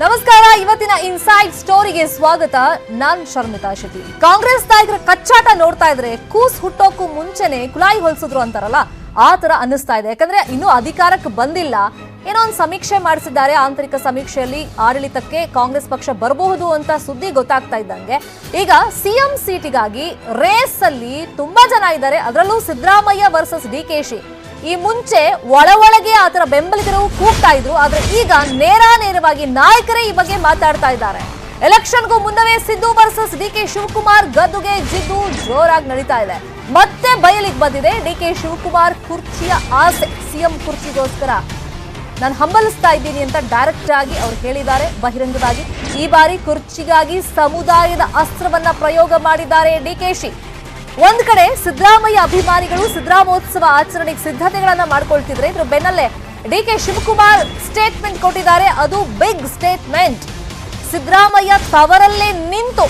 ನಮಸ್ಕಾರ, ಇವತ್ತಿನ ಇನ್ಸೈಡ್ ಸ್ಟೋರಿಗೆ ಸ್ವಾಗತ. ನಾನ್ ಶರ್ಮಿತಾ ಶೆಟ್ಟಿ. ಕಾಂಗ್ರೆಸ್ ನಾಯಕರ ಕಚ್ಚಾಟ ನೋಡ್ತಾ ಇದ್ರೆ ಕೂಸ್ ಹುಟ್ಟೋಕ್ಕೂ ಮುಂಚೆನೆ ಕುಲಾಯಿ ಹೊಲ್ಸಿದ್ರು ಅಂತಾರಲ್ಲ, ಆ ತರ ಅನ್ನಿಸ್ತಾ ಇದೆ. ಯಾಕಂದ್ರೆ ಇನ್ನೂ ಅಧಿಕಾರಕ್ಕೆ ಬಂದಿಲ್ಲ. ಏನೋ ಒಂದು ಸಮೀಕ್ಷೆ ಮಾಡಿಸಿದ್ದಾರೆ ಆಂತರಿಕ ಸಮೀಕ್ಷೆಯಲ್ಲಿ ಆಡಳಿತಕ್ಕೆ ಕಾಂಗ್ರೆಸ್ ಪಕ್ಷ ಬರಬಹುದು ಅಂತ ಸುದ್ದಿ ಗೊತ್ತಾಗ್ತಾ ಇದ್ದಂಗೆ. ಈಗ ಸಿಎಂ ಸೀಟಿಗಾಗಿ ರೇಸ್ ಅಲ್ಲಿ ತುಂಬಾ ಜನ ಇದ್ದಾರೆ. ಅದರಲ್ಲೂ Siddaramaiah versus D K Shi. ಈ ಮುಂಚೆ ಒಳ ಒಳಗೆ ಆತರ ಬೆಂಬಲಿಗರು ಕೂಗ್ತಾ ಇದ್ರು, ಆದ್ರೆ ಈಗ ನೇರ ನೇರವಾಗಿ ನಾಯಕರೇ ಈ ಬಗ್ಗೆ ಮಾತಾಡ್ತಾ ಇದ್ದಾರೆ. ಎಲೆಕ್ಷನ್ಗೂ ಮುನ್ನವೇ Siddu versus D K Shivakumar ಗದ್ದುಗೆ ಜಿದ್ದು ಜೋರಾಗಿ ನಡೀತಾ ಇದೆ. ಮತ್ತೆ ಬಯಲಿಗೆ ಬಂದಿದೆ ಡಿ ಕೆ ಶಿವಕುಮಾರ್ ಕುರ್ಚಿಯ ಆಸೆ. ಸಿಎಂ ಕುರ್ಚಿಗೋಸ್ಕರ ನಾನು ಹಂಬಲಿಸ್ತಾ ಇದ್ದೀನಿ ಅಂತ ಡೈರೆಕ್ಟ್ ಆಗಿ ಅವ್ರು ಹೇಳಿದ್ದಾರೆ, ಬಹಿರಂಗವಾಗಿ. ಈ ಬಾರಿ ಕುರ್ಚಿಗಾಗಿ ಸಮುದಾಯದ ಅಸ್ತ್ರವನ್ನ ಪ್ರಯೋಗ ಮಾಡಿದ್ದಾರೆ ಡಿಕೆಶಿ ಒಂದ್ ಕಡೆ ಸಿದ್ದರಾಮಯ್ಯ ಅಭಿಮಾನಿಗಳು ಸಿದ್ದರಾಮೋತ್ಸವ ಆಚರಣೆಗೆ ಸಿದ್ಧತೆಗಳನ್ನ ಮಾಡ್ಕೊಳ್ತಿದ್ರೆ. ಇದ್ರ ಬೆನ್ನಲ್ಲೇ ಡಿ ಕೆ ಶಿವಕುಮಾರ್ ಸ್ಟೇಟ್ಮೆಂಟ್ ಕೊಟ್ಟಿದ್ದಾರೆ. ಅದು ಬಿಗ್ ಸ್ಟೇಟ್ಮೆಂಟ್ ಸಿದ್ದರಾಮಯ್ಯ ತವರಲ್ಲೇ ನಿಂತು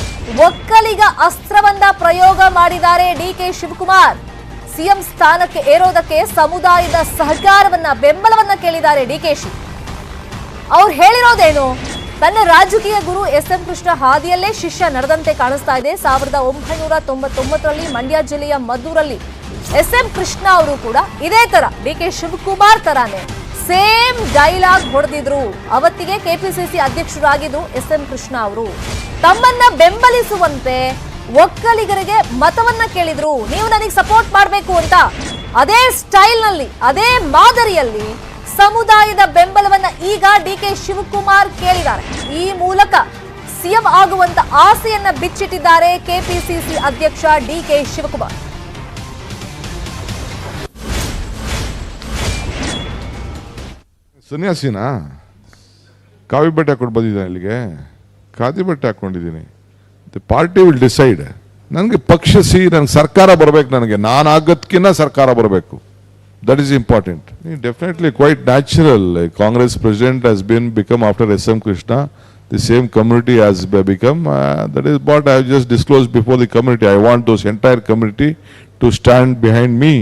ಒಕ್ಕಲಿಗ ಅಸ್ತ್ರವನ್ನ ಪ್ರಯೋಗ ಮಾಡಿದ್ದಾರೆ ಡಿ ಕೆ ಶಿವಕುಮಾರ್. ಸಿಎಂ ಸ್ಥಾನಕ್ಕೆ ಏರೋದಕ್ಕೆ ಸಮುದಾಯದ ಸಹಕಾರವನ್ನ ಬೆಂಬಲವನ್ನ ಕೇಳಿದ್ದಾರೆ ಡಿ ಕೆ ಶಿ. ಅವ್ರು ಹೇಳಿರೋದೇನು? ತನ್ನ ರಾಜಕೀಯ ಗುರು ಎಸ್ ಎಂ ಕೃಷ್ಣ ಹಾದಿಯಲ್ಲೇ ಶಿಷ್ಯ ನಡೆದಂತೆ ಕಾಣಿಸ್ತಾ ಇದೆ. ಸಾವಿರದ ಒಂಬೈನೂರ ತೊಂಬತ್ತೊಂಬತ್ತರಲ್ಲಿ ಮಂಡ್ಯ ಜಿಲ್ಲೆಯ ಮದ್ದೂರಲ್ಲಿ ಎಸ್ ಎಂ ಕೃಷ್ಣ ಅವರು ಕೂಡ ಇದೇ ತರ ಡಿ ಕೆ ಶಿವಕುಮಾರ್ ತರಾನೇ ಸೇಮ್ ಡೈಲಾಗ್ ಹೊಡೆದಿದ್ರು. ಅವತ್ತಿಗೆ ಕೆಪಿಸಿಸಿ ಅಧ್ಯಕ್ಷರಾಗಿದ್ರು ಎಸ್ ಎಂ ಕೃಷ್ಣ ಅವರು. ತಮ್ಮನ್ನ ಬೆಂಬಲಿಸುವಂತೆ ಒಕ್ಕಲಿಗರಿಗೆ ಮತವನ್ನ ಕೇಳಿದ್ರು. ನೀವು ನನಗೆ ಸಪೋರ್ಟ್ ಮಾಡಬೇಕು ಅಂತ ಅದೇ ಸ್ಟೈಲ್ನಲ್ಲಿ ಅದೇ ಮಾದರಿಯಲ್ಲಿ ಸಮುದಾಯದ ಬೆಂಬಲವನ್ನ ಈಗ ಡಿ ಕೆ ಶಿವಕುಮಾರ್ ಕೇಳಿದ್ದಾರೆ. ಈ ಮೂಲಕ ಸಿಎಂ ಆಗುವಂತ ಆಸೆಯನ್ನ ಬಿಚ್ಚಿಟ್ಟಿದ್ದಾರೆ ಕೆಪಿಸಿಸಿ ಅಧ್ಯಕ್ಷ ಡಿ ಕೆ ಶಿವಕುಮಾರ್. ಸನ್ಯಾಸಿನ ಕಾವಿ ಬಟ್ಟೆ ಹಾಕೊಂಡು ಬಂದಿದ್ದೀನಿ ಇಲ್ಲಿಗೆ. ಖಾದಿ ಬಟ್ಟೆ ಹಾಕೊಂಡಿದ್ದೀನಿ ದಿ ಪಾರ್ಟಿ ವಿಲ್ ಡಿಸೈಡ್ ನನಗೆ ಪಕ್ಷ ಸಿ, ನನಗೆ ಸರ್ಕಾರ ಬರಬೇಕು ನನಗೆ. ನಾನು ಆಗೋದಕ್ಕಿಂತ ಸರ್ಕಾರ ಬರಬೇಕು. That is important definitely quite natural Congress president has been become after S M Krishna the same community has become that is what I just disclose before the community I want those entire community to stand behind me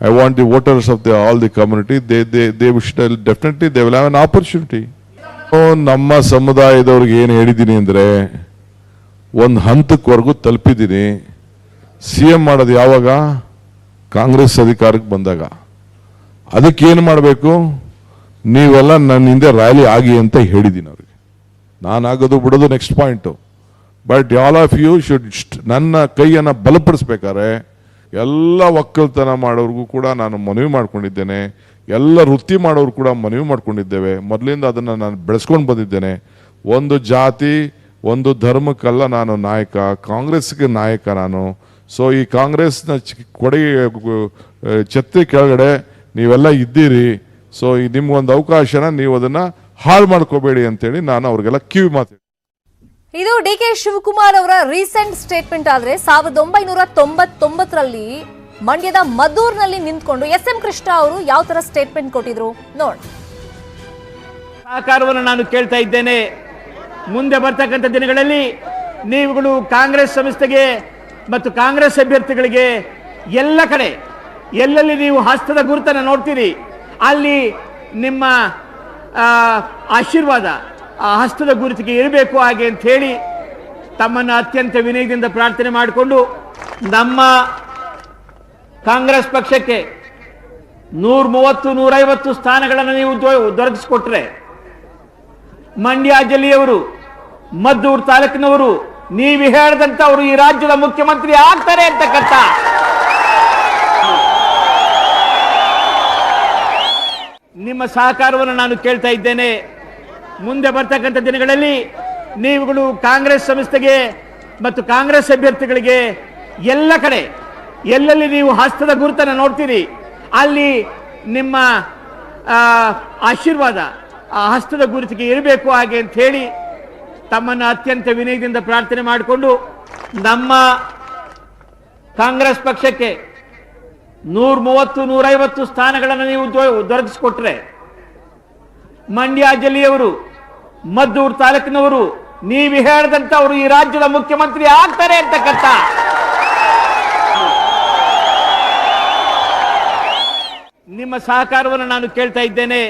I want the voters of the, all the community. They they they should definitely they will have an opportunity. ನಮ್ಮ ಸಮುದಾಯದವ್ರಿಗೆ ಏನು ಹೇಳಿದ್ದೀನಿ ಅಂದರೆ, ಒಂದು ಹಂತಕ್ವರೆಗೂ ತಲುಪಿದ್ದೀನಿ. C M ಮಾಡೋದು ಯಾವಾಗ? ಕಾಂಗ್ರೆಸ್ ಅಧಿಕಾರಕ್ಕೆ ಬಂದಾಗ ಅದಕ್ಕೆ ಏನು ಮಾಡಬೇಕು? ನೀವೆಲ್ಲ ನನ್ನ ಹಿಂದೆ ರ್ಯಾಲಿ ಆಗಿ ಅಂತ ಹೇಳಿದ್ದೀನಿ ಅವ್ರಿಗೆ. ನಾನು ಆಗೋದು ಬಿಡೋದು next point but all of you should ನನ್ನ ಕೈಯನ್ನು ಬಲಪಡಿಸ್ಬೇಕಾದ್ರೆ ಎಲ್ಲ ಒಕ್ಕಲ್ತನ ಮಾಡೋರಿಗೂ ಕೂಡ ನಾನು ಮನವಿ ಮಾಡ್ಕೊಂಡಿದ್ದೇನೆ. ಎಲ್ಲ ವೃತ್ತಿ ಮಾಡೋರು ಕೂಡ ಮನವಿ ಮಾಡ್ಕೊಂಡಿದ್ದೇವೆ. ಮೊದಲಿಂದ ಅದನ್ನು ನಾನು ಬೆಳೆಸ್ಕೊಂಡು ಬಂದಿದ್ದೇನೆ. ಒಂದು ಜಾತಿ, ಒಂದು ಧರ್ಮಕ್ಕಲ್ಲ ನಾನು ನಾಯಕ ಕಾಂಗ್ರೆಸ್ಗೆ ನಾಯಕ ನಾನು. ಸೊ ಈ ಕಾಂಗ್ರೆಸ್ನ ಕೊಡಿ ಕೊಡುಗೆ ಛತ್ರಿ ಕೆಳಗಡೆ ನೀವೆಲ್ಲ ಇದ್ದೀರಿ. ಸೊ ಈ ನಿಮ್ಗೊಂದು ಅವಕಾಶನ ನೀವು ಅದನ್ನ ಹಾಳು ಮಾಡ್ಕೋಬೇಡಿ ಅಂತೇಳಿ ನಾನು ಅವ್ರಿಗೆಲ್ಲ ಕಿವಿ ಮಾತು ಇದು ಡಿ ಕೆ ಶಿವಕುಮಾರ್ ಅವರ ರೀಸೆಂಟ್ ಸ್ಟೇಟ್ಮೆಂಟ್ ಆದ್ರೆ ಸಾವಿರದ ಒಂಬೈನೂರ ತೊಂಬತ್ತೊಂಬತ್ತರಲ್ಲಿ ಮಂಡ್ಯದ ಮದ್ದೂರ್ನಲ್ಲಿ ನಿಂತ್ಕೊಂಡು ಎಸ್ ಎಂ ಕೃಷ್ಣ ಅವರು ಯಾವ ತರ ಸ್ಟೇಟ್ಮೆಂಟ್ ಕೊಟ್ಟಿದ್ರು? ನೋಡ್. ಸಹಕಾರವನ್ನು ನಾನು ಕೇಳ್ತಾ ಇದ್ದೇನೆ. ಮುಂದೆ ಬರ್ತಕ್ಕಂಥ ದಿನಗಳಲ್ಲಿ ನೀವುಗಳು ಕಾಂಗ್ರೆಸ್ ಸಂಸ್ಥೆಗೆ ಮತ್ತು ಕಾಂಗ್ರೆಸ್ ಅಭ್ಯರ್ಥಿಗಳಿಗೆ ಎಲ್ಲ ಕಡೆ, ಎಲ್ಲೆಲ್ಲಿ ನೀವು ಹಸ್ತದ ಗುರುತನ್ನು ನೋಡ್ತೀರಿ, ಅಲ್ಲಿ ನಿಮ್ಮ ಆಶೀರ್ವಾದ, ಆ ಹಸ್ತದ ಗುರುತಿಗೆ ಇರಬೇಕು ಹಾಗೆ ಅಂತ ಹೇಳಿ ತಮ್ಮನ್ನು ಅತ್ಯಂತ ವಿನಯದಿಂದ ಪ್ರಾರ್ಥನೆ ಮಾಡಿಕೊಂಡು ನಮ್ಮ ಕಾಂಗ್ರೆಸ್ ಪಕ್ಷಕ್ಕೆ ನೂರ ಮೂವತ್ತು, ನೂರೈವತ್ತು ಸ್ಥಾನಗಳನ್ನು ನೀವು ದೊರಕಿಸಿಕೊಟ್ರೆ, ಮಂಡ್ಯ ಜಿಲ್ಲೆಯವರು, ಮದ್ದೂರು ತಾಲೂಕಿನವರು ನೀವು ಹೇಳಿದಂತ ಅವರು ಈ ರಾಜ್ಯದ ಮುಖ್ಯಮಂತ್ರಿ ಆಗ್ತಾರೆ ಅಂತಕ್ಕಂಥ ನಿಮ್ಮ ಸಹಕಾರವನ್ನು ನಾನು ಕೇಳ್ತಾ ಇದ್ದೇನೆ. ಮುಂದೆ ಬರ್ತಕ್ಕಂಥ ದಿನಗಳಲ್ಲಿ ನೀವುಗಳು ಕಾಂಗ್ರೆಸ್ ಸಂಸ್ಥೆಗೆ ಮತ್ತು ಕಾಂಗ್ರೆಸ್ ಅಭ್ಯರ್ಥಿಗಳಿಗೆ ಎಲ್ಲ ಕಡೆ, ಎಲ್ಲೆಲ್ಲಿ ನೀವು ಹಸ್ತದ ಗುರುತನ್ನು ನೋಡ್ತೀರಿ, ಅಲ್ಲಿ ನಿಮ್ಮ ಆಶೀರ್ವಾದ, ಆ ಹಸ್ತದ ಗುರುತಿಗೆ ಇರಬೇಕು ಹಾಗೆ ಅಂತ ಹೇಳಿ ತಮ್ಮನ್ನು ಅತ್ಯಂತ ವಿನಯದಿಂದ ಪ್ರಾರ್ಥನೆ ಮಾಡಿಕೊಂಡು ನಮ್ಮ ಕಾಂಗ್ರೆಸ್ ಪಕ್ಷಕ್ಕೆ ನೂರ ಮೂವತ್ತು, ನೂರೈವತ್ತು ಸ್ಥಾನಗಳನ್ನು ನೀವು ದೊರಕಿಸಿಕೊಟ್ರೆ ಮಂಡ್ಯ ಜಿಲ್ಲೆಯವರು, ಮದ್ದೂರು ತಾಲೂಕಿನವರು, ನೀವು ಹೇಳಿದಂತ ಅವರು ಈ ರಾಜ್ಯದ ಮುಖ್ಯಮಂತ್ರಿ ಆಗ್ತಾರೆ ಅಂತಕ್ಕಂಥ ನಿಮ್ಮ ಸಹಕಾರವನ್ನು ನಾನು ಕೇಳ್ತಾ ಇದ್ದೇನೆ.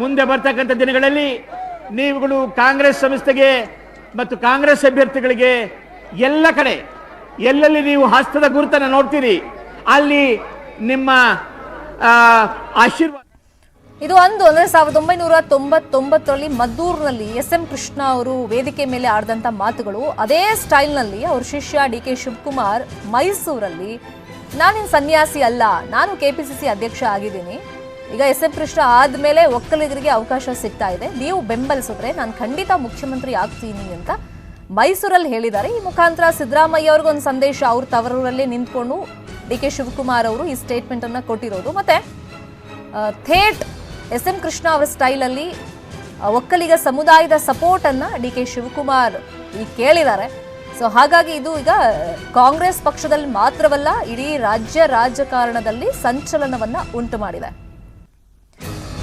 ಮುಂದೆ ಬರ್ತಕ್ಕಂಥ ದಿನಗಳಲ್ಲಿ ನೀವುಗಳು ಕಾಂಗ್ರೆಸ್ ಸಂಸ್ಥೆಗೆ ಮತ್ತು ಕಾಂಗ್ರೆಸ್ ಅಭ್ಯರ್ಥಿಗಳಿಗೆ ಎಲ್ಲ ಕಡೆ, ಎಲ್ಲೆಲ್ಲಿ ನೀವು ಹಸ್ತದ ಗುರುತನ್ನು ನೋಡ್ತೀರಿ, ಅಲ್ಲಿ ನಿಮ್ಮ ಆಶೀರ್ವಾದ ಇದು ಅಂದು ಅಂದರೆ ಸಾವಿರದ ಒಂಬೈನೂರ ತೊಂಬತ್ತೊಂಬತ್ತರಲ್ಲಿ ಮದ್ದೂರಿನಲ್ಲಿ ಎಸ್ ಎಂ ಕೃಷ್ಣ ಅವರು ವೇದಿಕೆ ಮೇಲೆ ಆಡಿದಂಥ ಮಾತುಗಳು. ಅದೇ ಸ್ಟೈಲ್ನಲ್ಲಿ ಅವರ ಶಿಷ್ಯ ಡಿ ಕೆ ಶಿವಕುಮಾರ್ ಮೈಸೂರಲ್ಲಿ, ನಾನಿನ್ ಸನ್ಯಾಸಿ ಅಲ್ಲ, ನಾನು ಕೆ ಪಿ ಸಿ ಸಿ ಅಧ್ಯಕ್ಷ ಆಗಿದ್ದೀನಿ. ಈಗ ಎಸ್ ಎಂ ಕೃಷ್ಣ ಆದ್ಮೇಲೆ ಒಕ್ಕಲಿಗರಿಗೆ ಅವಕಾಶ ಸಿಗ್ತಾ ಇದೆ. ನೀವು ಬೆಂಬಲಿಸಿದ್ರೆ ನಾನು ಖಂಡಿತ ಮುಖ್ಯಮಂತ್ರಿ ಆಗ್ತೀನಿ ಅಂತ ಮೈಸೂರಲ್ಲಿ ಹೇಳಿದ್ದಾರೆ. ಈ ಮುಖಾಂತರ ಸಿದ್ದರಾಮಯ್ಯ ಅವ್ರಿಗೊಂದು ಸಂದೇಶ ಅವ್ರ ತವರೂರಲ್ಲೇ ನಿಂತ್ಕೊಂಡು ಡಿ ಕೆ ಶಿವಕುಮಾರ್ ಅವರು ಈ ಸ್ಟೇಟ್ಮೆಂಟ್ ಅನ್ನ ಕೊಟ್ಟಿರೋದು. ಮತ್ತೆ ಥೇಟ್ ಎಸ್ ಎಂ ಕೃಷ್ಣ ಅವರ ಸ್ಟೈಲಲ್ಲಿ ಒಕ್ಕಲಿಗ ಸಮುದಾಯದ ಸಪೋರ್ಟ್ ಅನ್ನ ಡಿ ಕೆ ಶಿವಕುಮಾರ್ ಈ ಕೇಳಿದ್ದಾರೆ. ಸೊ ಹಾಗಾಗಿ ಇದು ಈಗ ಕಾಂಗ್ರೆಸ್ ಪಕ್ಷದಲ್ಲಿ ಮಾತ್ರವಲ್ಲ, ಇಡೀ ರಾಜ್ಯ ರಾಜಕಾರಣದಲ್ಲಿ ಸಂಚಲನವನ್ನ ಉಂಟು ಮಾಡಿದೆ.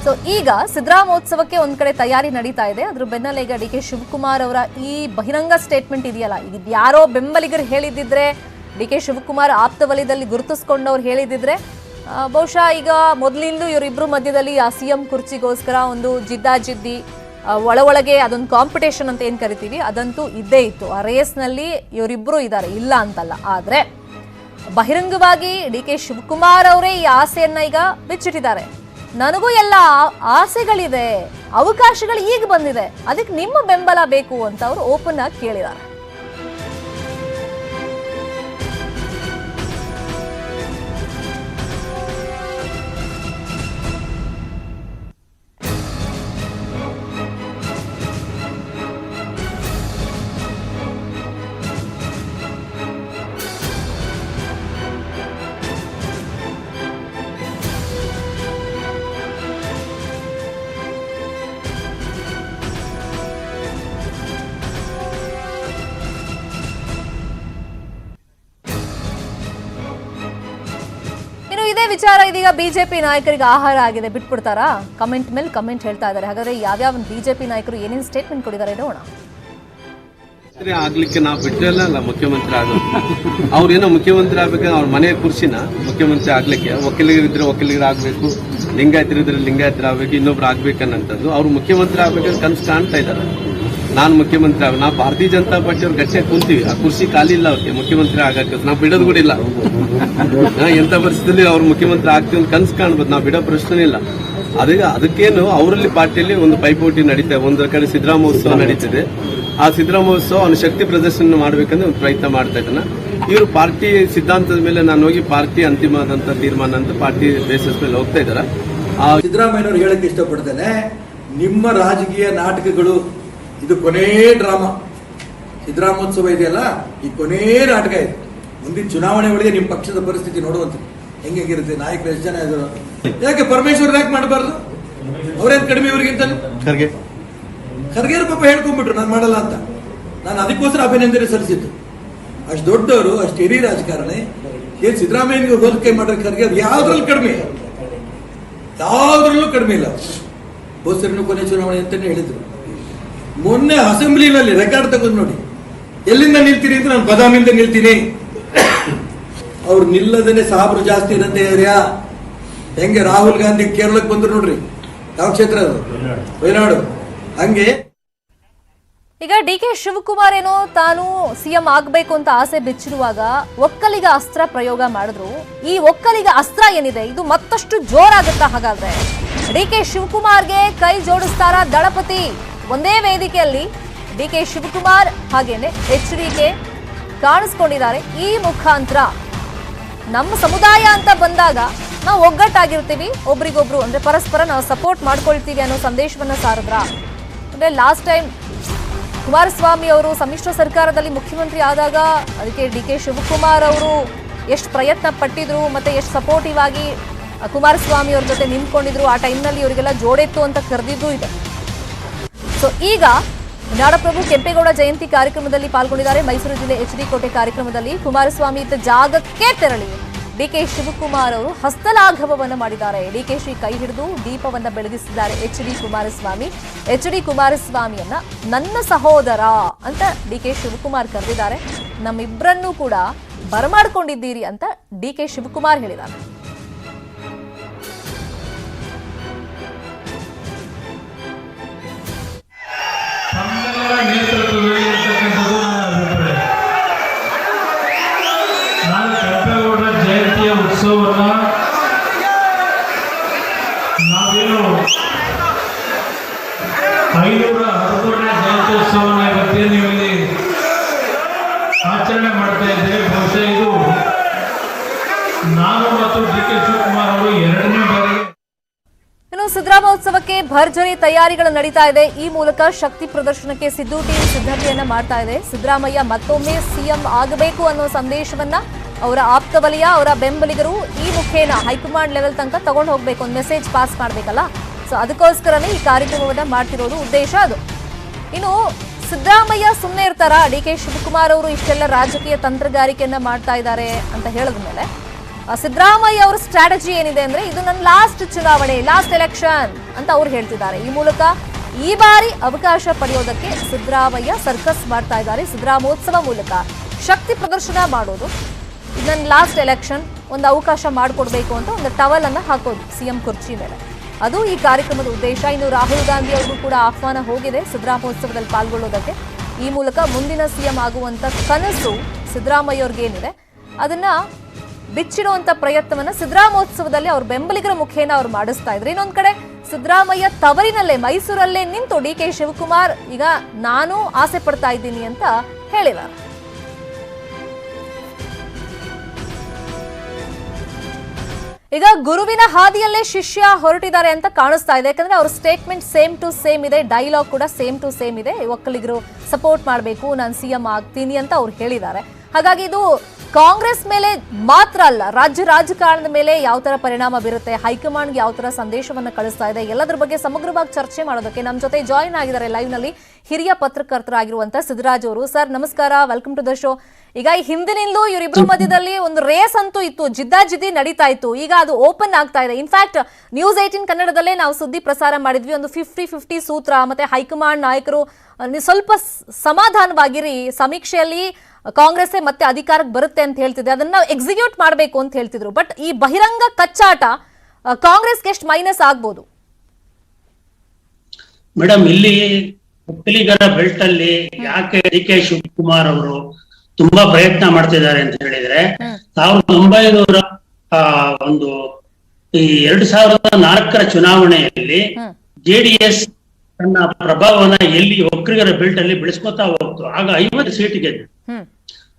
ಸೊ ಈಗ ಸಿದ್ದರಾಮೋತ್ಸವಕ್ಕೆ ಒಂದ್ ಕಡೆ ತಯಾರಿ ನಡೀತಾ ಇದೆ. ಅದ್ರ ಬೆನ್ನಲ್ಲೇ ಈಗ ಡಿ ಕೆ ಶಿವಕುಮಾರ್ ಅವರ ಈ ಬಹಿರಂಗ ಸ್ಟೇಟ್ಮೆಂಟ್ ಇದೆಯಲ್ಲ ಇದು ಯಾರೋ ಬೆಂಬಲಿಗರು ಹೇಳಿದ್ದಿದ್ರೆ ಡಿ ಕೆ ಶಿವಕುಮಾರ್ ಆಪ್ತ ವಲಯದಲ್ಲಿ ಗುರುತಿಸ್ಕೊಂಡವ್ರು ಹೇಳಿದಿದ್ರೆ ಬಹುಶಃ ಈಗ ಮೊದಲಿಂದ ಇವರಿಬ್ರು ಮಧ್ಯದಲ್ಲಿ ಆ ಸಿ ಎಂ ಕುರ್ಚಿಗೋಸ್ಕರ ಒಂದು ಜಿದ್ದಾಜಿದ್ದಿ ಒಳ ಒಳಗೆ ಅದೊಂದು ಕಾಂಪಿಟೇಷನ್ ಅಂತ ಏನು ಕರಿತೀವಿ, ಅದಂತೂ ಇದ್ದೇ ಇತ್ತು. ಆ ರೇಸ್ನಲ್ಲಿ ಇವರಿಬ್ರು ಇದ್ದಾರೆ ಇಲ್ಲ ಅಂತಲ್ಲ. ಆದ್ರೆ ಬಹಿರಂಗವಾಗಿ ಡಿ ಕೆ ಶಿವಕುಮಾರ್ ಅವರೇ ಈ ಆಸೆಯನ್ನು ಈಗ ಬಿಚ್ಚಿಟ್ಟಿದ್ದಾರೆ. ನನಗೂ ಎಲ್ಲ ಆಸೆಗಳಿದೆ ಅವಕಾಶಗಳು ಈಗ ಬಂದಿದೆ. ಅದಕ್ಕೆ ನಿಮ್ಮ ಬೆಂಬಲ ಬೇಕು ಅಂತ ಅವರು ಓಪನ್ ಆಗಿ ಕೇಳಿದ್ದಾರೆ ಬಿಜೆಪಿ ನಾಯಕರಿಗೆ ಆಹಾರ ಆಗಿದೆ, ಬಿಟ್ಬಿಡ್ತಾರಾ? ಕಮೆಂಟ್ ಮೇಲೆ ಕಮೆಂಟ್ ಹೇಳ್ತಾ ಇದ್ದಾರೆ. ಹಾಗಾದ್ರೆ ಯಾವ್ಯಾವ ಬಿಜೆಪಿ ನಾಯಕರು ಏನೇನು ಸ್ಟೇಟ್ಮೆಂಟ್ ಕೊಟ್ಟಿದ್ದಾರೆ ನೋಡೋಣ. ಆಗ್ಲಿಕ್ಕೆ ನಾವು ಬಿಟ್ಟಿರಲ್ಲ ಅಲ್ಲ, ಮುಖ್ಯಮಂತ್ರಿ ಆಗೋದು. ಏನೋ ಮುಖ್ಯಮಂತ್ರಿ ಆಗ್ಬೇಕಂದ್ರೆ ಅವ್ರ ಮನೆ ಕುರ್ಸಿನ ಮುಖ್ಯಮಂತ್ರಿ ಆಗ್ಲಿಕ್ಕೆ. ಒಕ್ಕಲಿಗರಿದ್ರೆ ಒಕ್ಕಲಿಗರು ಆಗ್ಬೇಕು, ಲಿಂಗಾಯತರಿದ್ರೆ ಲಿಂಗಾಯತರ ಆಗ್ಬೇಕು ಇನ್ನೊಬ್ರು ಆಗ್ಬೇಕನ್ನಂಥದ್ದು ಅವ್ರು ಮುಖ್ಯಮಂತ್ರಿ ಆಗ್ಬೇಕಂತ ಕನಸು ಕಾಣ್ತಾ ಇದ್ದಾರೆ. ನಾನು ಮುಖ್ಯಮಂತ್ರಿ ಆಗ ನಾವು ಭಾರತೀಯ ಜನತಾ ಪಕ್ಷದ ಗಟ್ಟಿಯ ಕುಂತೀವಿ. ಆ ಕುರ್ಸಿ ಖಾಲಿ ಇಲ್ಲ ಅವ್ರಿಗೆ ಮುಖ್ಯಮಂತ್ರಿ ಆಗಕ್ಕೆ. ನಾವು ಬಿಡೋದು ಕೂಡ ಇಲ್ಲ. ಎಂತ ಪರಿಸ್ಥಿತಿಯಲ್ಲಿ ಅವ್ರು ಮುಖ್ಯಮಂತ್ರಿ ಆಗ್ತೀವಿ ಅಂತ ಕನಸು ಕಾಣ್ಬೋದು. ನಾವು ಬಿಡೋ ಪ್ರಶ್ನೆ ಇಲ್ಲ. ಅದಕ್ಕೆ ಅದಕ್ಕೇನು ಅವರಲ್ಲಿ ಪಾರ್ಟಿಯಲ್ಲಿ ಒಂದು ಪೈಪೋಟಿ ನಡೀತಾ ಒಂದು ಕಡೆ ಸಿದ್ದರಾಮೋತ್ಸವ ನಡೀತಿದೆ. ಆ ಸಿದ್ದರಾಮೋತ್ಸವ ಅವನ ಶಕ್ತಿ ಪ್ರದರ್ಶನ ಮಾಡಬೇಕಂದ್ರೆ ಒಂದು ಪ್ರಯತ್ನ ಮಾಡ್ತಾ ಇದ್ದಾನೆ. ಇವರು ಪಾರ್ಟಿ ಸಿದ್ಧಾಂತದ ಮೇಲೆ ನಾನು ಹೋಗಿ ಪಾರ್ಟಿ ಅಂತಿಮವಾದಂತ ತೀರ್ಮಾನ ಅಂತ ಪಾರ್ಟಿ ಬೇಸಿಸ್ ಮೇಲೆ ಹೋಗ್ತಾ ಇದ್ದಾರೆ. ಆ ಸಿದ್ದರಾಮಯ್ಯನವರು ಹೇಳಕ್ಕೆ ಇಷ್ಟಪಡ್ತೇನೆ, ನಿಮ್ಮ ರಾಜಕೀಯ ನಾಟಕಗಳು ಇದು ಕೊನೇ ಡ್ರಾಮಾ. ಸಿದ್ದರಾಮೋತ್ಸವ ಇದೆಯಲ್ಲ? ಈ ಕೊನೇ ನಾಟಕ ಇದೆ. ಮುಂದಿನ ಚುನಾವಣೆ ಒಳಗೆ ನಿಮ್ಮ ಪಕ್ಷದ ಪರಿಸ್ಥಿತಿ ನೋಡುವಂತ. ಹೆಂಗೆ ಹೆಂಗಿರುತ್ತೆ? ನಾಯಕರು ಎಷ್ಟು ಜನ ಇದ್ರು? ಯಾಕೆ ಪರಮೇಶ್ವರ್ ಯಾಕೆ ಮಾಡಬಾರ್ದು? ಅವ್ರೇನ್ ಕಡಿಮೆ ಇವರಿಗಿಂತ ಖರ್ಗೆ. ಖರ್ಗೆರು ಪಾಪ ಹೇಳ್ಕೊಂಡ್ಬಿಟ್ರು ನಾನು ಮಾಡಲ್ಲ ಅಂತ. ನಾನು ಅದಕ್ಕೋಸ್ಕರ ಅಭಿನಂದನೆ ಸಲ್ಲಿಸಿದ್ದು. ಅಷ್ಟು ದೊಡ್ಡವರು ಅಷ್ಟು ಹಿರಿಯ ರಾಜಕಾರಣಿ. ಏನ್ ಸಿದ್ದರಾಮಯ್ಯನಿಗೆ ಹೋಲಿಕೆ ಮಾಡ್ರೆ ಖರ್ಗೆ ಅದು ಯಾವ್ದ್ರಲ್ಲಿ ಕಡಿಮೆ ಯಾವ್ದ್ರಲ್ಲೂ ಕಡಿಮೆ ಇಲ್ಲ. ಬೋಸರನ್ನು ಕೊನೆ ಚುನಾವಣೆ ಅಂತಾನೆ ಹೇಳಿದ್ರು. ಮೊನ್ನೆ ಅಸೆಂಬ್ಲಿನಲ್ಲಿ ರೆಕಾರ್ಡ್ ತೆಗೆದು ನೋಡಿ. ಎಲ್ಲಿಂದ ನಿಲ್ತೀರಿ ಅಂತ ನಾನು ಬದಾಮಿಂದ ನಿಲ್ತೀನಿ. ಅವ್ರು ನಿಲ್ಲದೇನೆ ಸಾಬ್ರು ಜಾಸ್ತಿ ಇದಂತೆ ಏರಿಯಾ ಹೆಂಗೆ ರಾಹುಲ್ ಗಾಂಧಿ ಕೇರಳಕ್ಕೆ ಬಂದ್ರು ನೋಡ್ರಿ. ಯಾವ ಕ್ಷೇತ್ರ ಅದು? ವಯನಾಡು ಹಂಗೆ ಈಗ ಡಿ ಕೆ ಶಿವಕುಮಾರ್ ಏನೋ ತಾನು ಸಿಎಂ ಆಗ್ಬೇಕು ಅಂತ ಆಸೆ ಬೆಚ್ಚಿರುವಾಗ ಒಕ್ಕಲಿಗ ಅಸ್ತ್ರ ಪ್ರಯೋಗ ಮಾಡಿದ್ರು. ಈ ಒಕ್ಕಲಿಗ ಅಸ್ತ್ರ ಏನಿದೆ? ಇದು ಮತ್ತಷ್ಟು ಜೋರಾಗುತ್ತಾ ಹಾಗಾದ್ರೆ? ಡಿ ಕೆ ಶಿವಕುಮಾರ್ಗೆ ಕೈ ಜೋಡಿಸ್ತಾರ ದಳಪತಿ? ಒಂದೇ ವೇದಿಕೆಯಲ್ಲಿ ಡಿ ಕೆ ಶಿವಕುಮಾರ್ ಹಾಗೇನೆ ಎಚ್ ಡಿ ಕೆ ಕಾಣಿಸ್ಕೊಂಡಿದ್ದಾರೆ. ಈ ಮುಖಾಂತರ ನಮ್ಮ ಸಮುದಾಯ ಅಂತ ಬಂದಾಗ ನಾವು ಒಗ್ಗಟ್ಟಾಗಿರ್ತೀವಿ. ಒಬ್ರಿಗೊಬ್ರು ಅಂದ್ರೆ ಪರಸ್ಪರ ನಾವು ಸಪೋರ್ಟ್ ಮಾಡ್ಕೊಳ್ತೀವಿ ಅನ್ನೋ ಸಂದೇಶವನ್ನ ಸಾರದ್ರ. ಅಂದ್ರೆ ಲಾಸ್ಟ್ ಟೈಮ್ ಕುಮಾರಸ್ವಾಮಿ ಅವರು ಸಮ್ಮಿಶ್ರ ಸರ್ಕಾರದಲ್ಲಿ ಮುಖ್ಯಮಂತ್ರಿ ಆದಾಗ ಅದಕ್ಕೆ ಡಿ ಕೆ ಶಿವಕುಮಾರ್ ಅವರು ಎಷ್ಟು ಪ್ರಯತ್ನ ಪಟ್ಟಿದ್ರು ಮತ್ತೆ ಎಷ್ಟು ಸಪೋರ್ಟಿವ್ ಆಗಿ ಕುಮಾರಸ್ವಾಮಿ ಅವ್ರ ಜೊತೆ ನಿಂತ್ಕೊಂಡಿದ್ರು. ಆ ಟೈಮ್ನಲ್ಲಿ ಇವರಿಗೆಲ್ಲ ಜೋಡೆತ್ತು ಅಂತ ಕರೆದಿದ್ದು ಇದೆ. ಸೊ ಈಗ ನಾಡಪ್ರಭು ಕೆಂಪೇಗೌಡ ಜಯಂತಿ ಕಾರ್ಯಕ್ರಮದಲ್ಲಿ ಪಾಲ್ಗೊಂಡಿದ್ದಾರೆ. ಮೈಸೂರು ಜಿಲ್ಲೆ ಎಚ್ ಡಿ ಕೋಟೆ ಕಾರ್ಯಕ್ರಮದಲ್ಲಿ ಕುಮಾರಸ್ವಾಮಿ ಇದ್ದ ಜಾಗಕ್ಕೆ ತೆರಳಿ ಡಿ ಕೆ ಶಿವಕುಮಾರ್ ಅವರು ಹಸ್ತಲಾಘವವನ್ನು ಮಾಡಿದ್ದಾರೆ. ಡಿ ಕೆ ಕೈ ಹಿಡಿದು ದೀಪವನ್ನು ಬೆಳಗಿಸಿದ್ದಾರೆ H D Kumaraswamy. H D ಕುಮಾರಸ್ವಾಮಿಯನ್ನ ನನ್ನ ಸಹೋದರ ಅಂತ ಡಿ ಕೆ ಶಿವಕುಮಾರ್ ಕರೆದಿದ್ದಾರೆ. ನಮ್ಮಿಬ್ಬರನ್ನೂ ಕೂಡ ಬರಮಾಡ್ಕೊಂಡಿದ್ದೀರಿ ಅಂತ ಡಿ ಕೆ ಶಿವಕುಮಾರ್ ಹೇಳಿದ್ದಾರೆ. ಭರ್ಜರಿ ತಯಾರಿಗಳು ನಡೀತಾ ಇದೆ. ಈ ಮೂಲಕ ಶಕ್ತಿ ಪ್ರದರ್ಶನಕ್ಕೆ ಸಿದ್ದು ಟೀಮ್ ಸಿದ್ಧತೆಯನ್ನ ಮಾಡ್ತಾ ಇದೆ. ಸಿದ್ದರಾಮಯ್ಯ ಮತ್ತೊಮ್ಮೆ ಸಿಎಂ ಆಗಬೇಕು ಅನ್ನೋ ಸಂದೇಶವನ್ನ ಅವರ ಆಪ್ತ ವಲಯ, ಅವರ ಬೆಂಬಲಿಗರು ಈ ಮುಖೇನ ಹೈಕಮಾಂಡ್ ಲೆವೆಲ್ ತನಕ ತಗೊಂಡು ಹೋಗ್ಬೇಕು. ಒಂದು ಮೆಸೇಜ್ ಪಾಸ್ ಮಾಡ್ಬೇಕಲ್ಲ? ಸೊ ಅದಕ್ಕೋಸ್ಕರನೇ ಈ ಕಾರ್ಯಕ್ರಮವನ್ನ ಮಾಡ್ತಿರೋದು ಉದ್ದೇಶ ಅದು. ಇನ್ನು ಸಿದ್ದರಾಮಯ್ಯ ಸುಮ್ಮನೆ ಇರ್ತಾರ? ಡಿ ಕೆ ಶಿವಕುಮಾರ್ ಅವರು ಇಷ್ಟೆಲ್ಲ ರಾಜಕೀಯ ತಂತ್ರಗಾರಿಕೆಯನ್ನ ಮಾಡ್ತಾ ಇದ್ದಾರೆ ಅಂತ ಹೇಳಿದ ಮೇಲೆ ಸಿದ್ದರಾಮಯ್ಯ ಅವರ ಸ್ಟ್ರಾಟಜಿ ಏನಿದೆ ಅಂದ್ರೆ ಇದು ನನ್ನ ಲಾಸ್ಟ್ ಚುನಾವಣೆ ಲಾಸ್ಟ್ ಎಲೆಕ್ಷನ್ ಅಂತ ಅವ್ರು ಹೇಳ್ತಿದ್ದಾರೆ. ಈ ಮೂಲಕ ಈ ಬಾರಿ ಅವಕಾಶ ಪಡೆಯೋದಕ್ಕೆ ಸಿದ್ದರಾಮಯ್ಯ ಸರ್ಕಸ್ ಮಾಡ್ತಾ ಇದ್ದಾರೆ. ಸಿದ್ದರಾಮೋತ್ಸವ ಮೂಲಕ ಶಕ್ತಿ ಪ್ರದರ್ಶನ ಮಾಡೋದು ಇದು ನನ್ನ ಲಾಸ್ಟ್ ಎಲೆಕ್ಷನ್ ಒಂದು ಅವಕಾಶ ಮಾಡಿಕೊಡ್ಬೇಕು ಅಂತ ಒಂದು ಟವಲ್ ಅನ್ನ ಹಾಕೋದು ಸಿಎಂ ಕುರ್ಚಿ ಮೇಲೆ. ಅದು ಈ ಕಾರ್ಯಕ್ರಮದ ಉದ್ದೇಶ. ಇನ್ನು ರಾಹುಲ್ ಗಾಂಧಿ ಅವರು ಕೂಡ ಆಹ್ವಾನ ಹೋಗಿದೆ ಸಿದ್ದರಾಮೋತ್ಸವದಲ್ಲಿ ಪಾಲ್ಗೊಳ್ಳೋದಕ್ಕೆ. ಈ ಮೂಲಕ ಮುಂದಿನ ಸಿಎಂ ಆಗುವಂತ ಕನಸು ಸಿದ್ದರಾಮಯ್ಯ ಅವ್ರಿಗೆ ಏನಿದೆ ಅದನ್ನ ಬಿಚ್ಚಿಡುವಂತ ಪ್ರಯತ್ನವನ್ನ ಸಿದ್ದರಾಮೋತ್ಸವದಲ್ಲಿ ಅವ್ರ ಬೆಂಬಲಿಗರ ಮುಖೇನ ಅವ್ರು ಮಾಡಿಸ್ತಾ ಇದ್ರು. ಇನ್ನೊಂದ್ ಕಡೆ ಸಿದ್ದರಾಮಯ್ಯ ತವರಿನಲ್ಲೇ ಮೈಸೂರಲ್ಲೇ ನಿಂತು ಡಿ ಕೆ ಶಿವಕುಮಾರ್, ಈಗ ನಾನು ಆಸೆ ಪಡ್ತಾ ಇದ್ದೀನಿ ಅಂತ ಹೇಳಿದ್ದಾರೆ ಈಗ ಗುರುವಿನ ಹಾದಿಯಲ್ಲೇ ಶಿಷ್ಯ ಹೊರಟಿದ್ದಾರೆ ಅಂತ ಕಾಣಿಸ್ತಾ ಇದೆ. ಯಾಕಂದ್ರೆ ಅವ್ರ ಸ್ಟೇಟ್ಮೆಂಟ್ ಸೇಮ್ ಟು ಸೇಮ್ ಇದೆ ಡೈಲಾಗ್ ಕೂಡ ಸೇಮ್ ಟು ಸೇಮ್ ಇದೆ. ಒಕ್ಕಲಿಗರು ಸಪೋರ್ಟ್ ಮಾಡಬೇಕು, ನಾನು ಸಿಎಂ ಆಗ್ತೀನಿ ಅಂತ ಅವ್ರು ಹೇಳಿದ್ದಾರೆ. ಹಾಗಾಗಿ ಇದು ಕಾಂಗ್ರೆಸ್ ಮೇಲೆ ಮಾತ್ರ ಅಲ್ಲ ರಾಜ್ಯ ರಾಜಕಾರಣದ ಮೇಲೆ ಯಾವ ತರ ಪರಿಣಾಮ ಬೀರುತ್ತೆ ಹೈಕಮಾಂಡ್ಗೆ ಯಾವ ತರ ಸಂದೇಶವನ್ನು ಕಳಿಸ್ತಾ ಇದೆ ಎಲ್ಲದರ ಬಗ್ಗೆ ಸಮಗ್ರವಾಗಿ ಚರ್ಚೆ ಮಾಡೋದಕ್ಕೆ ನಮ್ಮ ಜೊತೆ ಜಾಯಿನ್ ಆಗಿದ್ದಾರೆ ಲೈವ್ನಲ್ಲಿ ಹಿರಿಯ ಪತ್ರಕರ್ತರಾಗಿರುವಂತ ಸಿದ್ದರಾಜ್ ಅವರು. ಸರ್ ನಮಸ್ಕಾರ ವೆಲ್ಕಮ್ ಟು ದ ಶೋ ಈಗ ಈ ಹಿಂದಿನಿಂದಲೂ ಇವರಿಬ್ಬರ ಮಧ್ಯದಲ್ಲಿ ಒಂದು ರೇಸ್ ಅಂತೂ ಇತ್ತು ಜಿದ್ದಾಜಿದ್ದಿ ನಡೀತಾ ಇತ್ತು. ಈಗ ಅದು ಓಪನ್ ಆಗ್ತಾ ಇದೆ. ಇನ್ಫ್ಯಾಕ್ಟ್ ನ್ಯೂಸ್ ಏಟೀನ್ ಕನ್ನಡದಲ್ಲೇ ನಾವು ಸುದ್ದಿ ಪ್ರಸಾರ ಮಾಡಿದ್ವಿ. ಒಂದು ಫಿಫ್ಟಿ ಫಿಫ್ಟಿ ಸೂತ್ರ ಮತ್ತೆ ಹೈಕಮಾಂಡ್ ನಾಯಕರು ಸ್ವಲ್ಪ ಸಮಾಧಾನವಾಗಿರಿ. ಸಮೀಕ್ಷೆಯಲ್ಲಿ ಕಾಂಗ್ರೆಸ್ಸೇ ಮತ್ತೆ ಅಧಿಕಾರಕ್ಕೆ ಬರುತ್ತೆ ಅಂತ ಹೇಳ್ತಿದೆ ಅದನ್ನ ಎಕ್ಸಿಕ್ಯೂಟ್ ಮಾಡಬೇಕು ಅಂತ ಹೇಳ್ತಿದ್ರು. ಬಟ್ ಈ ಬಹಿರಂಗ ಕಚ್ಚಾಟ ಕಾಂಗ್ರೆಸ್ಗೆ ಎಷ್ಟು ಮೈನಸ್ ಆಗ್ಬೋದು? ಮೇಡಮ್ ಇಲ್ಲಿ ಒಕ್ಕಲಿಗರ ಬೆಲ್ಟ್ ಅಲ್ಲಿ ಯಾಕೆ ಡಿ ಕೆ ಶಿವಕುಮಾರ್ ಅವರು ತುಂಬಾ ಪ್ರಯತ್ನ ಮಾಡ್ತಿದ್ದಾರೆ ಅಂತ ಹೇಳಿದ್ರೆ ಸಾವಿರದ ಒಂಬೈನೂರ ಒಂದು ಈ ಎರಡ್ ಸಾವಿರದ ನಾಲ್ಕರ ಚುನಾವಣೆಯಲ್ಲಿ ಜೆಡಿಎಸ್ ತನ್ನ ಪ್ರಭಾವನ ಎಲ್ಲಿ ಒಕ್ಕಲಿಗರ ಬೆಲ್ಟ್ ಅಲ್ಲಿ ಬೆಳೆಸ್ಕೊತಾ ಹೋಗ್ತು ಆಗ ಐವತ್ತು ಸೀಟ್ ಗೆದ್ದು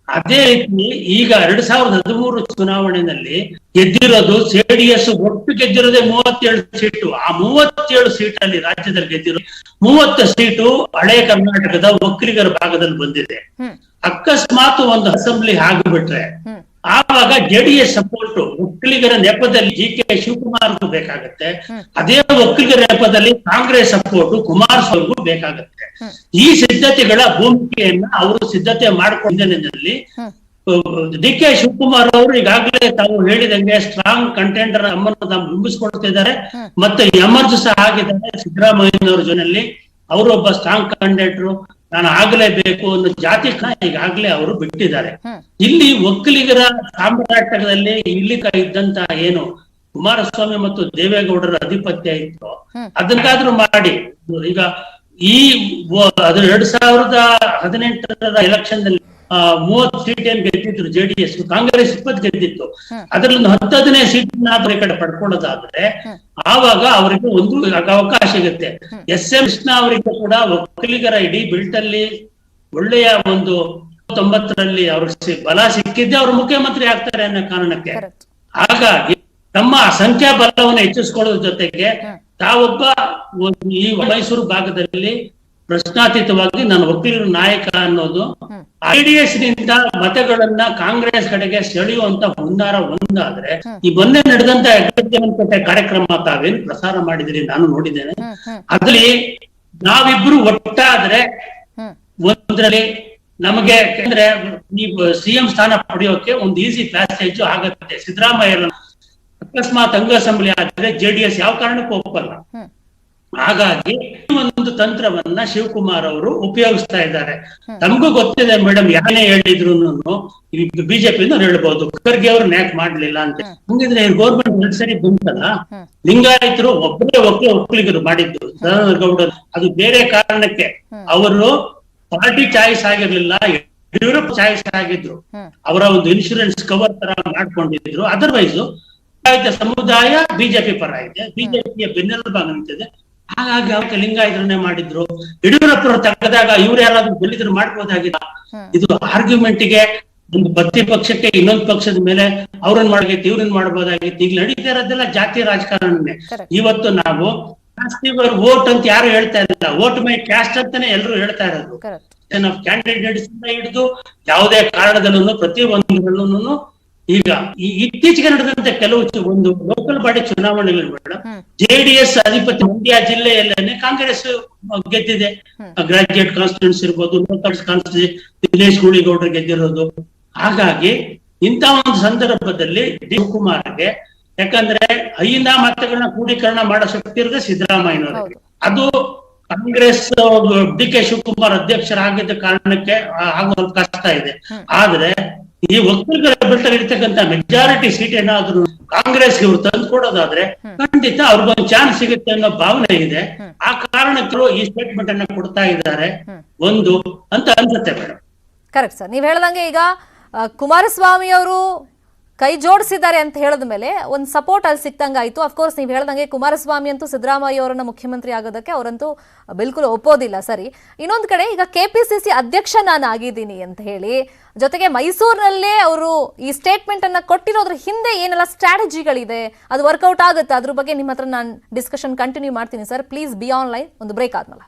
ಅದೇ ರೀತಿ ಈಗ ಎರಡ್ ಸಾವಿರದ ಹದಿಮೂರು ಚುನಾವಣೆಯಲ್ಲಿ ಗೆದ್ದಿರೋದು ಜೆಡಿಎಸ್ ಒಟ್ಟು ಗೆದ್ದಿರೋದೇ ಮೂವತ್ತೇಳು ಸೀಟು. ಆ ಮೂವತ್ತೇಳು ಸೀಟ್ ಅಲ್ಲಿ ರಾಜ್ಯದಲ್ಲಿ ಗೆದ್ದಿರೋ ಮೂವತ್ತು ಸೀಟು ಹಳೆ ಕರ್ನಾಟಕದ ಒಕ್ಕಲಿಗರ ಭಾಗದಲ್ಲಿ ಬಂದಿದೆ. ಅಕಸ್ಮಾತ್ ಒಂದು ಅಸೆಂಬ್ಲಿ ಆಗಿಬಿಟ್ರೆ ಆವಾಗ ಜೆಡಿಎಸ್ ಸಪೋರ್ಟ್ ಒಕ್ಕಲಿಗರ ನೆಪದಲ್ಲಿ ಜಿ ಕೆ ಶಿವಕುಮಾರ್ ಬೇಕಾಗತ್ತೆ. ಅದೇ ಒಕ್ಕಲಿಗರ ನೆಪದಲ್ಲಿ ಕಾಂಗ್ರೆಸ್ ಸಪೋರ್ಟ್ ಕುಮಾರಸ್ವಾಮಿಗೂ ಬೇಕಾಗತ್ತೆ. ಈ ಸಿದ್ಧತೆಗಳ ಭೂಮಿಕೆಯನ್ನ ಅವರು ಸಿದ್ಧತೆ ಮಾಡ್ಕೊಂಡಿನಲ್ಲಿ ಡಿ ಕೆ ಶಿವಕುಮಾರ್ ಅವರು ಈಗಾಗಲೇ ತಾವು ಹೇಳಿದಂಗೆ ಸ್ಟ್ರಾಂಗ್ ಕಂಟೆಂಟರ್ ಅಮ್ಮನ್ನು ತಾವು ಬಿಂಬಿಸ್ಕೊಳ್ತಿದ್ದಾರೆ ಮತ್ತೆ ಎಮರ್ಜ್ ಸಹ ಆಗಿದ್ದಾರೆ ಸಿದ್ದರಾಮಯ್ಯನವರ ಜೊತೆಯಲ್ಲಿ. ಅವರೊಬ್ಬ ಸ್ಟ್ರಾಂಗ್ ಕಂಟೆಂಡರ್ ನಾನು ಆಗಲೇಬೇಕು ಅನ್ನೋ ಜಾತಿ ಈಗಾಗಲೇ ಅವರು ಬಿಟ್ಟಿದ್ದಾರೆ. ಇಲ್ಲಿ ಒಕ್ಕಲಿಗರ ಸಾಮ್ರಾಟದಲ್ಲಿ ಇಲ್ಲಿ ಇದ್ದಂತ ಏನು ಕುಮಾರಸ್ವಾಮಿ ಮತ್ತು ದೇವೇಗೌಡರ ಅಧಿಪತ್ಯ ಇತ್ತು ಅದನ್ನಾದ್ರೂ ಮಾಡಿ. ಈಗ ಈ ಎರಡ್ ಸಾವಿರದ ಹದಿನೆಂಟರ ಎಲೆಕ್ಷನ್ನಲ್ಲಿ ಮೂವತ್ತು ಸೀಟ್ ಏನ್ ಗೆದ್ದಿದ್ರು ಜೆಡಿಎಸ್ ಕಾಂಗ್ರೆಸ್ ಇಪ್ಪತ್ತು ಗೆದ್ದಿತ್ತು. ಅದ್ರಲ್ಲಿ ಒಂದು ಹತ್ತು ಹದಿನೈದು ಸೀಟ್ ಈ ಕಡೆ ಪಡ್ಕೊಳ್ಳೋದಾದ್ರೆ ಆವಾಗ ಅವರಿಗೆ ಒಂದು ಅವಕಾಶ ಸಿಗುತ್ತೆ ಎಸ್ ಎಂ ಕೃಷ್ಣ ಅವರಿಗೆ ಕೂಡ ಒಕ್ಕಲಿಗರ ಇಡೀ ಬಿಲ್ಟಲ್ಲಿ ಒಳ್ಳೆಯ ಒಂದು ತೊಂಬತ್ತರಲ್ಲಿ ಅವ್ರಿಗೆ ಬಲ ಸಿಕ್ಕಿದ್ದೆ ಅವರು ಮುಖ್ಯಮಂತ್ರಿ ಆಗ್ತಾರೆ ಅನ್ನೋ ಕಾರಣಕ್ಕೆ. ಹಾಗಾಗಿ ತಮ್ಮ ಸಂಖ್ಯಾ ಬಲವನ್ನು ಹೆಚ್ಚಿಸ್ಕೊಳ್ಳೋದ್ರ ಜೊತೆಗೆ ತಾವೊಬ್ಬ ಈ ಮೈಸೂರು ಭಾಗದಲ್ಲಿ ಪ್ರಶ್ನಾತೀತವಾಗಿ ನಾನು ಒಕ್ಕಲಿಗರ ನಾಯಕ ಅನ್ನೋದು ಐಡಿಎಸ್ನಿಂದ ಮತಗಳನ್ನ ಕಾಂಗ್ರೆಸ್ ಕಡೆಗೆ ಸೆಳೆಯುವಂತ ಹುನ್ನಾರ ಒಂದಾದ್ರೆ ಈ ಮೊನ್ನೆ ನಡೆದಂತ ಹೆಗ್ಗಡ್ಡೆಮನಕಟ್ಟೆ ಕಾರ್ಯಕ್ರಮ ತಾವೇನು ಪ್ರಸಾರ ಮಾಡಿದಿರಿ ನಾನು ನೋಡಿದ್ದೇನೆ. ಅದ್ರಲ್ಲಿ ನಾವಿಬ್ರು ಒಟ್ಟಾದ್ರೆ ಒಂದ್ರಲ್ಲಿ ನಮಗೆ ಅಂದ್ರೆ ನೀವು ಸಿಎಂ ಸ್ಥಾನ ಪಡೆಯೋಕೆ ಒಂದು ಈಸಿ ಪ್ಯಾಸೇಜ್ ಆಗತ್ತೆ. ಸಿದ್ದರಾಮಯ್ಯ ಅಕಸ್ಮಾತ್ ಅಂಗ ಅಸೆಂಬ್ಲಿ ಆದ್ರೆ ಜೆಡಿಎಸ್ ಯಾವ ಕಾರಣಕ್ಕೂ ಒಪ್ಪಲ್ಲ. ಹಾಗಾಗಿ ಒಂದು ತಂತ್ರವನ್ನ ಶಿವಕುಮಾರ್ ಅವರು ಉಪಯೋಗಿಸ್ತಾ ಇದ್ದಾರೆ. ತಮಗೂ ಗೊತ್ತಿದೆ ಮೇಡಮ್ ಯಾರೇ ಹೇಳಿದ್ರು ಬಿಜೆಪಿ ಹೇಳ್ಬಹುದು ಖರ್ಗೆ ಅವ್ರು ನ್ಯಾಕ್ ಮಾಡ್ಲಿಲ್ಲ ಅಂತ. ಹಂಗಿದ್ರೆ ಗೌರ್ಮೆಂಟ್ ಸರಿ ಬಂತಲ್ಲ? ಲಿಂಗಾಯತರು ಒಬ್ಬರೇ ಒಬ್ಬರೇ ಒಕ್ಕಲಿಗರು ಮಾಡಿದ್ದು. ಸದಾನಂದ ಗೌಡರು ಅದು ಬೇರೆ ಕಾರಣಕ್ಕೆ. ಅವರು ಪಾರ್ಟಿ ಚಾಯ್ಸ್ ಆಗಿರ್ಲಿಲ್ಲ ಯಡಿಯೂರಪ್ಪ ಚಾಯ್ಸ್ ಆಗಿದ್ರು. ಅವರ ಒಂದು ಇನ್ಶೂರೆನ್ಸ್ ಕವರ್ ತರ ಮಾಡ್ಕೊಂಡಿದ್ರು. ಅದರ್ವೈಸ್ ಸಮುದಾಯ ಬಿಜೆಪಿ ಪರ ಇದೆ. ಬಿಜೆಪಿಯ ಬೆನ್ನೆಲುಬಾಗ ನಿಂತಿದೆ. ಹಾಗಾಗಿ ಅವಕ್ಕೆ ಲಿಂಗಾಯತರನ್ನೇ ಮಾಡಿದ್ರು. ಯಡಿಯೂರಪ್ಪರು ತೆಗೆದಾಗ ಇವ್ರು ಯಾರಾದ್ರೂ ಗೆಲ್ಲಿದ್ರು ಮಾಡ್ಬೋದಾಗಿಲ್ಲ ಇದು ಆರ್ಗ್ಯುಮೆಂಟ್ಗೆ ಒಂದು ಪ್ರತಿ ಪಕ್ಷಕ್ಕೆ ಇನ್ನೊಂದು ಪಕ್ಷದ ಮೇಲೆ ಅವ್ರನ್ನ ಮಾಡಬೇಕು ಇವ್ರನ್ನ ಮಾಡ್ಬೋದಾಗಿತ್ತು. ಈಗ ನಡೀತಾ ಇರೋದೆಲ್ಲ ಜಾತಿ ರಾಜಕಾರಣನೇ. ಇವತ್ತು ನಾವು ವೋಟ್ ಅಂತ ಯಾರು ಹೇಳ್ತಾ ಇರಲಿಲ್ಲ ವೋಟ್ ಮೈ ಕ್ಯಾಸ್ಟ್ ಅಂತಾನೆ ಎಲ್ಲರೂ ಹೇಳ್ತಾ ಇರೋದು. ಕ್ಯಾಂಡಿಡೇಟ್ಸ್ ಹಿಡಿದು ಯಾವುದೇ ಕಾರಣದಲ್ಲೂ ಪ್ರತಿ ಒಂದರಲ್ಲೂ ಈಗ ಈ ಇತ್ತೀಚೆಗೆ ನಡೆದಂತೆ ಕೆಲವು ಒಂದು ಲೋಕಲ್ ಬಾಡಿ ಚುನಾವಣೆಗಳು ಬೇಡ. ಜೆಡಿಎಸ್ ಅಧಿಪತಿ ಮಂಡ್ಯ ಜಿಲ್ಲೆಯಲ್ಲೇನೆ ಕಾಂಗ್ರೆಸ್ ಗೆದ್ದಿದೆ. ಗ್ರಾಜ್ಯುಯೇಟ್ ಕಾನ್ಸ್ಟಿಟ್ಯೂನ್ಸ್ ಇರ್ಬೋದು ಲೋಕಲ್ ಕಾನ್ಸ್ಟಿಟ್ಯೂನ್ಸಿ ದಿನೇಶ್ ಗುಳಿಗೌಡರು ಗೆದ್ದಿರೋದು. ಹಾಗಾಗಿ ಇಂಥ ಒಂದು ಸಂದರ್ಭದಲ್ಲಿ ಡಿ ಶಿವಕುಮಾರ್ಗೆ ಯಾಕಂದ್ರೆ ಐದ ಮತಗಳನ್ನ ಕ್ರೋಢೀಕರಣ ಮಾಡೋ ಶಕ್ತಿ ಇರದೆ ಸಿದ್ದರಾಮಯ್ಯನವರಿಗೆ ಅದು ಕಾಂಗ್ರೆಸ್ ಡಿ ಕೆ ಶಿವಕುಮಾರ್ ಅಧ್ಯಕ್ಷರಾಗಿದ್ದ ಕಾರಣಕ್ಕೆ ಆಗುವ ಕಷ್ಟ ಇದೆ. ಆದ್ರೆ ಈ ಒಕ್ಕಲಿಗರ ಬೆಟ್ಟ ಇರ್ತಕ್ಕಂಥ ಮೆಜಾರಿಟಿ ಸೀಟ್ ಏನಾದ್ರು ಕಾಂಗ್ರೆಸ್ಗೆ ಇವರು ತಂದು ಕೊಡೋದಾದ್ರೆ ಖಂಡಿತ ಅವ್ರಿಗೊಂದು ಚಾನ್ಸ್ ಸಿಗುತ್ತೆ ಅನ್ನೋ ಭಾವನೆ ಇದೆ. ಆ ಕಾರಣಕ್ಕೂ ಈ ಸ್ಟೇಟ್ಮೆಂಟ್ ಅನ್ನ ಕೊಡ್ತಾ ಇದ್ದಾರೆ. ಒಂದು ಅಂತ ಅನ್ಸುತ್ತೆ ಮೇಡಮ್. ಕರೆಕ್ಟ್ ಸರ್ ನೀವ್ ಹೇಳ್ದಂಗೆ ಈಗ ಕುಮಾರಸ್ವಾಮಿ ಅವರು ಕೈ ಜೋಡಿಸಿದ್ದಾರೆ ಅಂತ ಹೇಳಿದ ಮೇಲೆ ಒಂದು ಸಪೋರ್ಟ್ ಅಲ್ಲಿ ಸಿಕ್ತಂಗಾಯ್ತು. ಅಫ್ಕೋರ್ಸ್ ನೀವು ಹೇಳ್ದಂಗೆ ಕುಮಾರಸ್ವಾಮಿ ಅಂತೂ ಸಿದ್ದರಾಮಯ್ಯ ಅವರನ್ನ ಮುಖ್ಯಮಂತ್ರಿ ಆಗೋದಕ್ಕೆ ಅವರಂತೂ ಬಿಲ್ಕುಲ್ ಒಪ್ಪೋದಿಲ್ಲ. ಸರಿ, ಇನ್ನೊಂದು ಕಡೆ ಈಗ ಕೆ ಅಧ್ಯಕ್ಷ ನಾನು ಆಗಿದ್ದೀನಿ ಅಂತ ಹೇಳಿ, ಜೊತೆಗೆ ಮೈಸೂರಿನಲ್ಲೇ ಅವರು ಈ ಸ್ಟೇಟ್ಮೆಂಟ್ ಅನ್ನ ಕೊಟ್ಟಿರೋದ್ರ ಹಿಂದೆ ಏನೆಲ್ಲ ಸ್ಟ್ರಾಟಜಿಗಳಿದೆ ಅದು ವರ್ಕೌಟ್ ಆಗುತ್ತೆ? ಅದ್ರ ಬಗ್ಗೆ ನಿಮ್ಮ ಹತ್ರ ನಾನು ಡಿಸ್ಕಷನ್ ಕಂಟಿನ್ಯೂ ಮಾಡ್ತೀನಿ. ಸರ್ ಪ್ಲೀಸ್ ಬಿ ಆನ್ಲೈನ್ ಒಂದು ಬ್ರೇಕ್ ಆದ್ಮೇಲೆ.